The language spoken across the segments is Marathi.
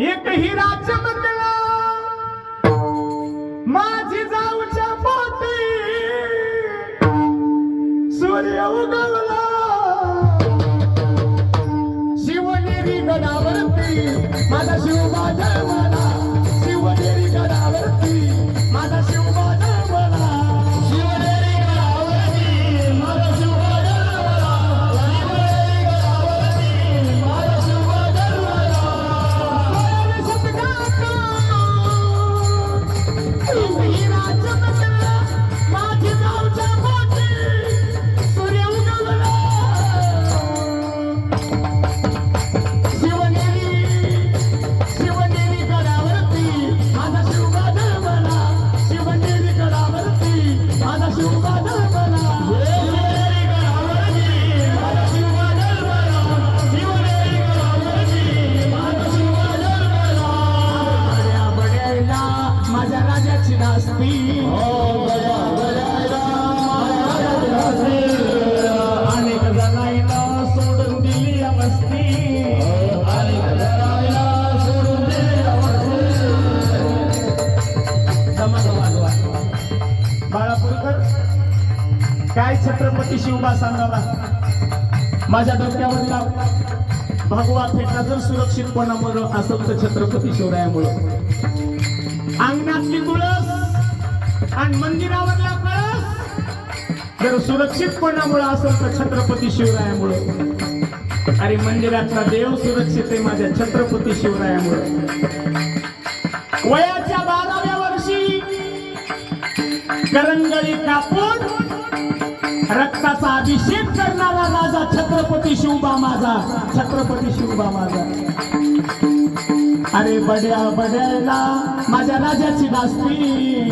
एक हिरा चमकला. माझी जाऊच्या पोटी. सूर्य उगवला. शिवनेरी गडावरती माझा शिवबा जन्मला माझ्या नास्ती. अनेक जणांना सोडून दिली अनेक जणांना सोडून दिली बाळापूरकर काय छत्रपती शिवबा सांगावा? माझ्या डोक्यावरला भगवा फेटा जर सुरक्षितपणामुळं असं तर छत्रपती शिवरायामुळं. अंगणातली तुळस आणि मंदिरावरला कळस. जर सुरक्षितपणामुळे असेल तर छत्रपती शिवरायामुळे. अरे मंदिरातला देव सुरक्षित आहे माझ्या छत्रपती शिवरायामुळे. वयाच्या बाराव्या वर्षी करंगळी कापून रक्ताचा अभिषेक करणारा राजा छत्रपती शिवबा माझा. छत्रपती शिवबा माझा. अरे बड्या बड्याला माझ्या राजाची दास्ती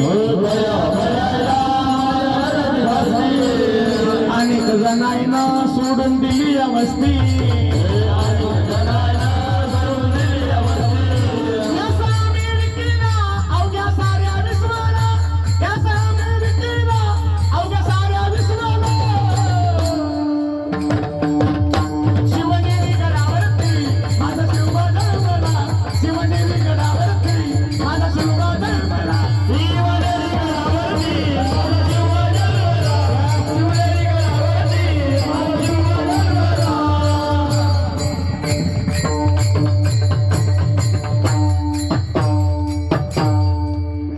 अनेक जणांना सोडून दिली अवस्थी.